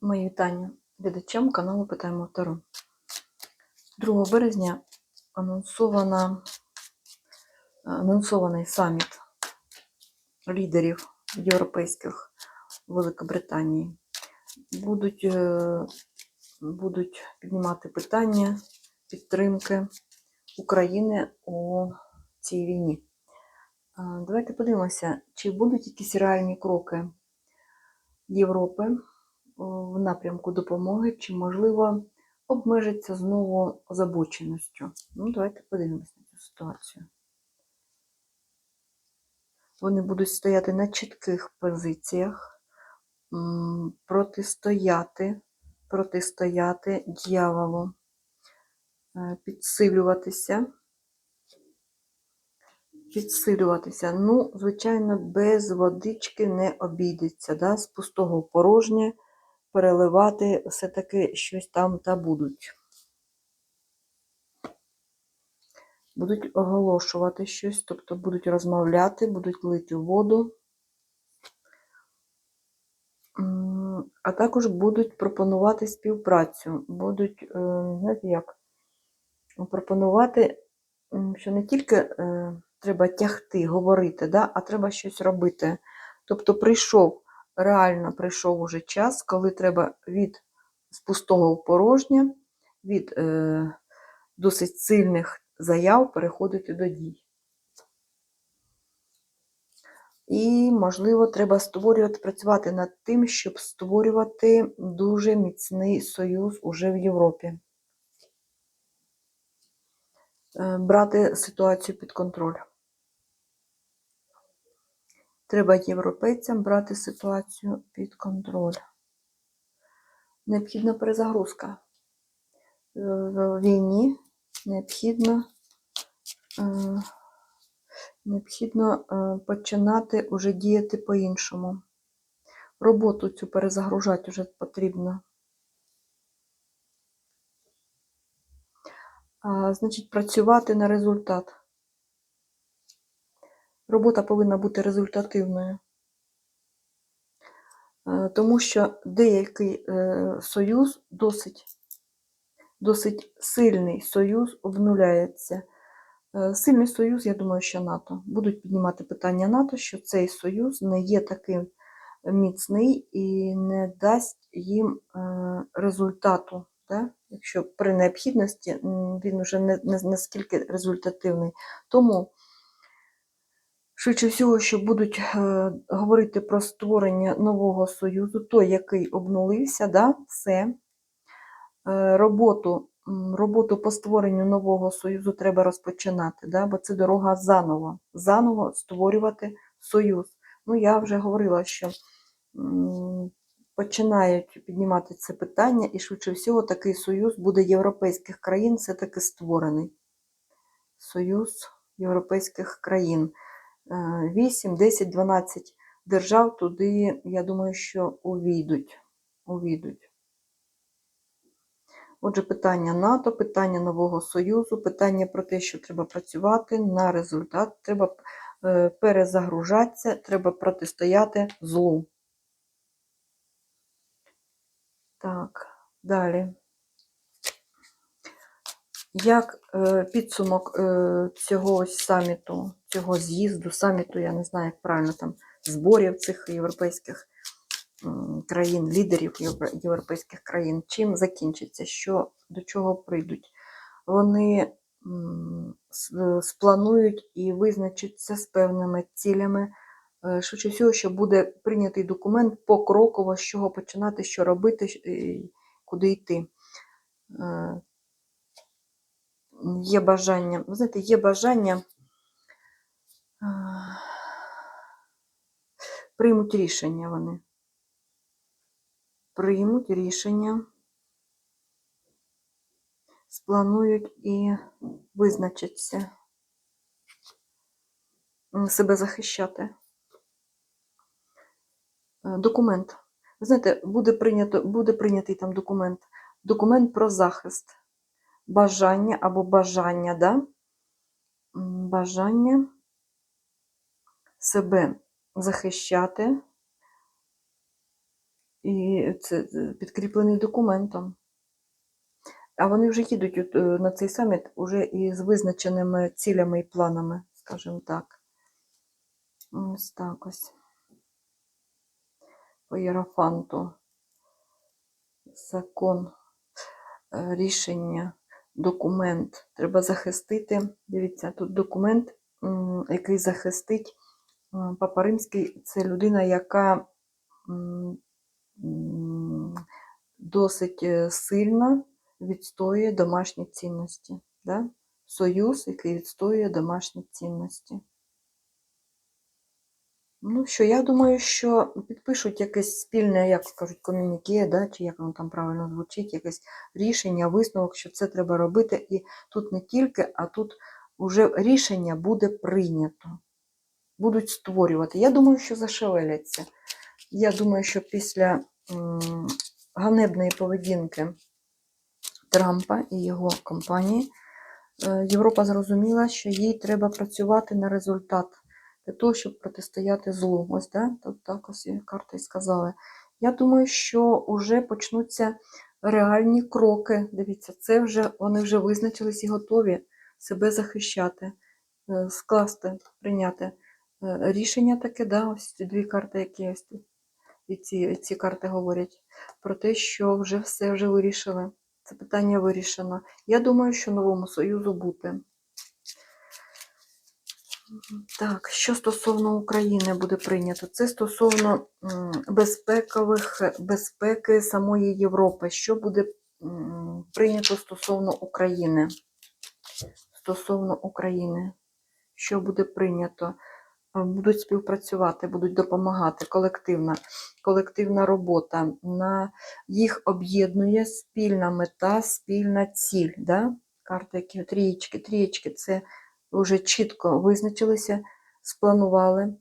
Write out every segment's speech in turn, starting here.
Мої вітання глядачам каналу Питаємо Таро. 2 березня анонсована, анонсований саміт лідерів європейських Великобританії. Будуть, е, будуть піднімати питання підтримки України у цій війні. Давайте подивимося, чи будуть якісь реальні кроки Європи в напрямку допомоги, чи, можливо, обмежиться знову озабоченістю. Ну, давайте подивимося на цю ситуацію. Вони будуть стояти на чітких позиціях, протистояти, протистояти дьяволу, е, підсилюватися. Підсилюватися. Ну, звичайно, без водички не обійдеться. Да? З пустого порожнє переливати все-таки щось там та будуть. Будуть оголошувати щось, тобто будуть розмовляти, будуть лити воду. А також будуть пропонувати співпрацю. Будуть, е, знаєте як, пропонувати, що не тільки е, треба тягти, говорити, да, а треба щось робити. Тобто прийшов, реально прийшов уже час, коли треба від з пустого в порожнє, від е, досить сильних заяв переходити до дій. І, можливо, треба створювати, працювати над тим, щоб створювати дуже міцний союз уже в Європі. Е, Брати ситуацію під контроль. Треба європейцям брати ситуацію під контроль. Необхідна перезагрузка. Е, В війні необхідно, е, необхідно е, починати уже діяти по-іншому. Роботу цю перезагружати вже потрібно. А, Значить, працювати на результат. Робота повинна бути результативною. Е, Тому що деякий е, союз досить, досить сильний союз обнуляється. Е, Сильний союз, я думаю, що НАТО. Будуть піднімати питання НАТО, що цей союз не є таким міцний і не дасть їм результату. Да? Якщо при необхідності він вже не наскільки результативний. Тому Швидше всього, що будуть е, говорити про створення нового союзу, той, який обнулився, да, все. Е, роботу, роботу по створенню нового союзу треба розпочинати, да, бо це дорога заново. Заново створювати союз. Ну, я вже говорила, що починають піднімати це питання, і швидше всього такий союз буде європейських країн, все таки створений. Союз європейських країн. 8, 10, 12 держав туди, я думаю, що увійдуть. увійдуть. Отже, питання НАТО, питання нового Союзу, питання про те, що треба працювати на результат, треба е, перезагружатися, треба протистояти злу. Так, далі. Як е, підсумок е, цього саміту, цього з'їзду, саміту, я не знаю, як правильно там, зборів цих європейських країн, лідерів європейських країн, чим закінчиться, що, до чого прийдуть? Вони спланують і визначаться з певними цілями. Е, Швидше всього, що буде прийнятий документ покроково, з чого починати, що робити, і куди йти. Е, є бажання, ви знаєте, є бажання приймуть рішення вони. Приймуть рішення, спланують і визначаться себе захищати. Е, Документ. Ви знаєте, буде, прийнято, буде прийнятий там документ. Документ про захист. Бажання або бажання, да? Бажання себе захищати І це е, підкріплений документом. А вони вже їдуть е, на цей саміт уже із визначеними цілями і планами, скажімо так. Ось так ось. По Єрофанту. Закон, е, рішення, документ. Треба захистити. Дивіться, тут документ, який захистить Папа Римський. Це людина, яка досить е, сильно відстоює домашні цінності. Да? Союз, який відстоює домашні цінності. Ну що, я думаю, що підпишуть якесь спільне, як кажуть, ком'юніке, да, чи як воно там правильно звучить, якесь рішення, висновок, що це треба робити. І тут не тільки, а тут вже рішення буде прийнято. Будуть створювати. Я думаю, що зашевеляться. Я думаю, що після ганебної поведінки Трампа і його компанії е, Європа зрозуміла, що їй треба працювати на результат для того, щоб протистояти злу. Ось, да? Тут так ось і карти і сказали. Я думаю, що вже почнуться реальні кроки. Дивіться, це вже вони вже визначились і готові себе захищати, е, скласти, прийняти рішення таке, да, ось ці дві карти, які ось. І ці, ці карти говорять про те, що вже все вже вирішили. Це питання вирішено. Я думаю, що новому союзу бути. Так, що стосовно України буде прийнято? Це стосовно безпекових безпеки самої Європи. Що буде прийнято стосовно України? Стосовно України, що буде прийнято? Е, Будуть співпрацювати, будуть допомагати. Колективна, колективна робота. На їх об'єднує спільна мета, спільна ціль. Да? Карти, які трієчки, трієчки це вже чітко визначилися, спланували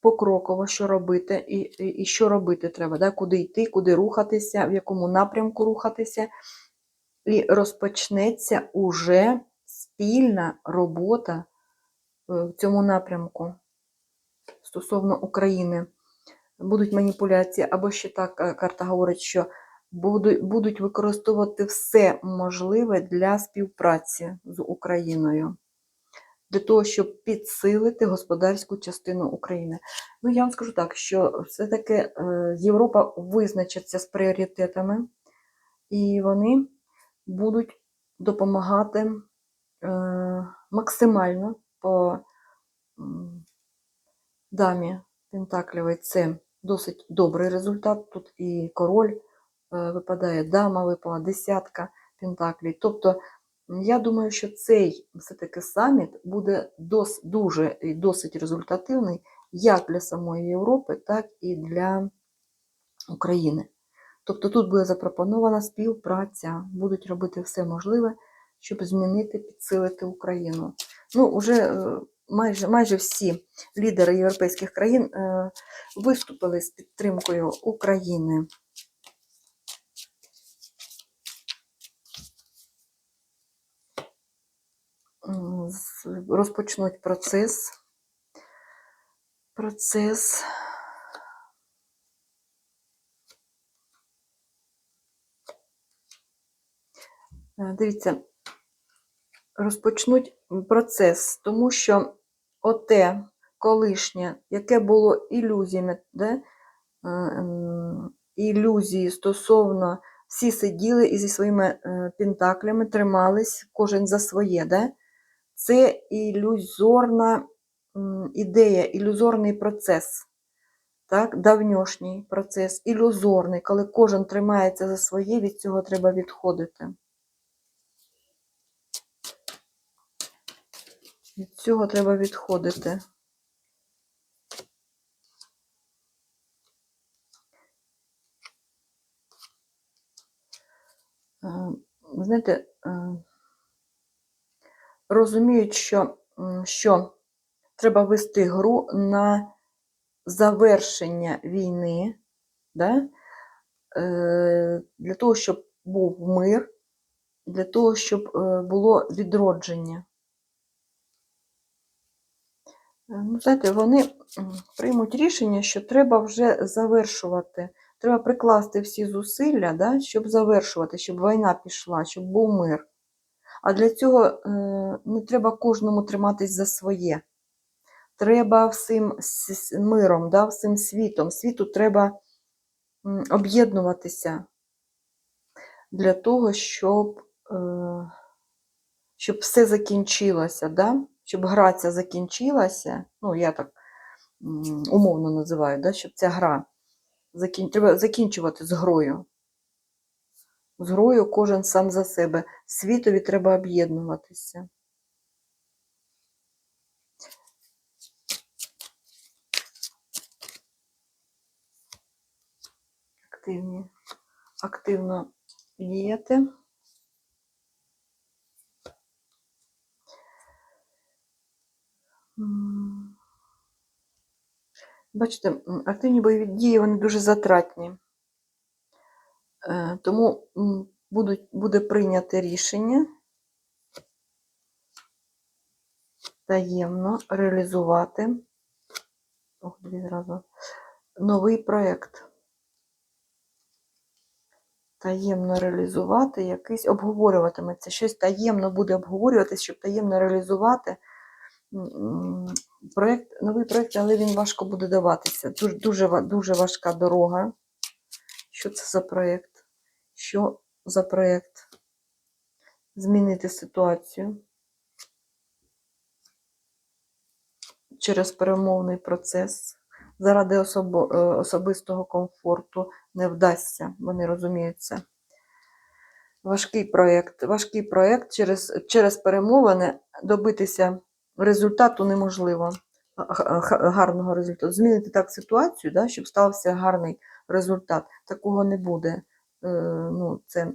покроково, що робити, і, і, і що робити треба, да? куди йти, куди рухатися, в якому напрямку рухатися. І розпочнеться уже спільна робота е, в цьому напрямку стосовно України. Будуть маніпуляції, або ще так е, карта говорить, що будуть, використовувати все можливе для співпраці з Україною для того, щоб підсилити господарську частину України. Ну, я вам скажу так, що все-таки е, Європа визначиться з пріоритетами, і вони будуть допомагати е, максимально по дамі Пентаклівої. Це досить добрий результат. Тут і король е, випадає, дама випала, десятка пентаклей. Тобто я думаю, що цей все-таки саміт буде дос, дуже і досить результативний як для самої Європи, так і для України. Тобто тут буде запропонована співпраця, будуть робити все можливе, щоб змінити, підсилити Україну. Ну, уже е, майже, майже всі лідери європейських країн е, виступили з підтримкою України. Розпочнуть процес. Процес. Е, Дивіться, розпочнуть процес, тому що оте колишнє, яке було ілюзіями, да? е, ілюзії стосовно всі сиділи і зі своїми е, пентаклями тримались, кожен за своє. Да? Це ілюзорна ідея, ілюзорний процес. Так, давньошній процес, ілюзорний, коли кожен тримається за своє, від цього треба відходити. Від цього треба відходити. Е, Знаєте, е, розуміють, що, що треба вести гру на завершення війни, да? е, для того, щоб був мир, для того, щоб було відродження. Ну, знаєте, вони приймуть рішення, що треба вже завершувати Треба прикласти всі зусилля, да, щоб завершувати, щоб війна пішла, щоб був мир. А для цього е, не треба кожному триматись за своє. Треба всім миром, да, всім світом. Світу треба об'єднуватися для того, щоб, е, щоб все закінчилося, да? Щоб гра ця закінчилася. Ну, я так умовно називаю, да? щоб ця гра закін... треба закінчувати з грою. З грою кожен сам за себе. Світові треба об'єднуватися. Активні. Активно діяти. Бачите, активні бойові дії вони дуже затратні. Е, Тому будуть, буде прийняте рішення таємно реалізувати Ох, дві зразу. новий проєкт. Таємно реалізувати якийсь, обговорюватиметься. Щось таємно буде обговорюватись, щоб таємно реалізувати проєкт, новий проєкт, але він важко буде даватися. Дуже, дуже, дуже важка дорога. Що це за проєкт? Що за проєкт? Змінити ситуацію через перемовний процес. Заради особо, е, особистого комфорту не вдасться, вони розуміють це. Важкий проєкт. Важкий проєкт через, через перемовини добитися результату неможливо. га- га- Гарного результату. Змінити так ситуацію, да, щоб стався гарний результат. Такого не буде. Е, ну, це,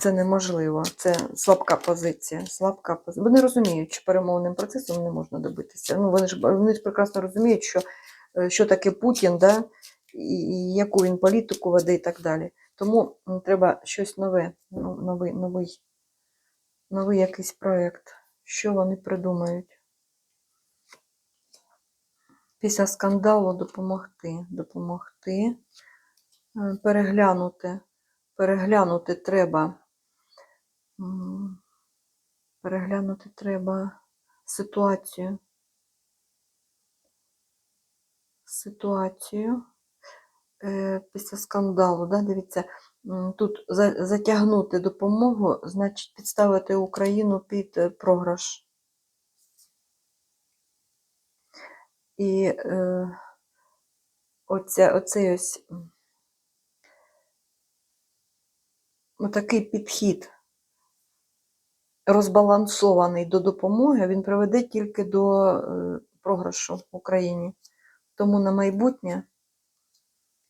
це неможливо. Це слабка позиція. Слабка позиція. Вони розуміють, що перемовним процесом не можна добитися. Ну, вони, ж, вони ж прекрасно розуміють, що, е, що таке Путін, да, і яку він політику веде і так далі. Тому треба щось нове, ну, новий, новий, новий якийсь проєкт. Що вони придумають? Після скандалу допомогти. Допомогти. Е, Переглянути. Переглянути треба. Переглянути треба ситуацію. Ситуацію е, після скандалу, да, дивіться, тут затягнути допомогу, значить підставити Україну під е, програш. І е, оця, оцей ось отакий підхід розбалансований до допомоги, він приведе тільки до е, програшу в Україні. Тому на майбутнє,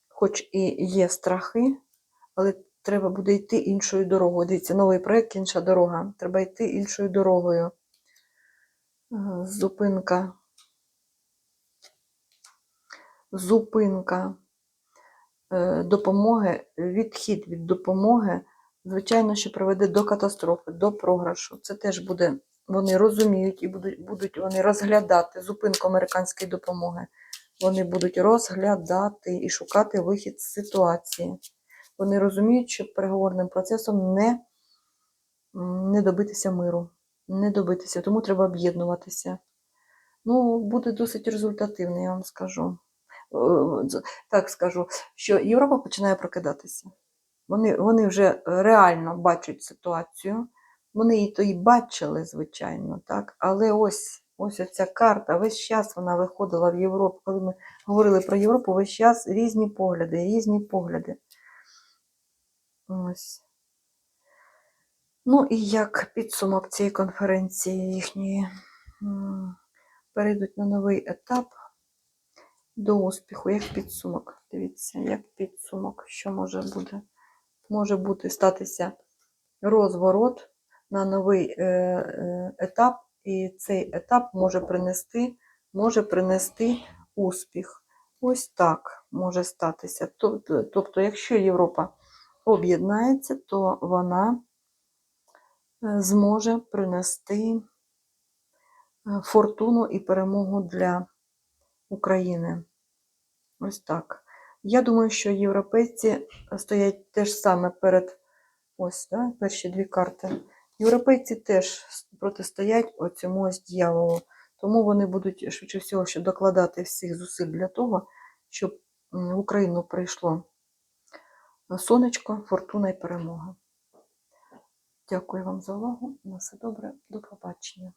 хоч і є страхи, але треба буде йти іншою дорогою. Дивіться, новий проєкт, інша дорога. Треба йти іншою дорогою. Е, Зупинка. Зупинка е, допомоги, відхід від допомоги, звичайно, що приведе до катастрофи, до програшу. Це теж буде, вони розуміють і будуть, будуть вони розглядати зупинку американської допомоги. Вони будуть розглядати і шукати вихід з ситуації. Вони розуміють, що переговорним процесом не, не добитися миру. Не добитися, тому треба об'єднуватися. Ну, буде досить результативно, я вам скажу. Е, Так скажу, що Європа починає прокидатися. Вони, вони вже реально бачать ситуацію. Вони її то і бачили, звичайно, так? але ось, ось ця карта, весь час вона виходила в Європу. Коли ми говорили про Європу, весь час різні погляди, різні погляди. Ось. Ну і як підсумок цієї конференції їхньої перейдуть на новий етап до успіху, як підсумок. Дивіться, як підсумок, що може бути? Може бути статися розворот на новий е, е, етап, і цей етап може принести, може принести успіх. Ось так може статися. Тобто, тобто, якщо Європа об'єднається, то вона е, зможе принести е, фортуну і перемогу для України. Ось так. Я думаю, що європейці стоять теж саме перед ось, да, перші дві карти. Європейці теж протистоять оцьому ось дьяволу. Тому вони будуть швидше всього що докладати всіх зусиль для того, щоб в Україну прийшло сонечко, фортуна і перемога. Дякую вам за увагу. На все добре. До побачення.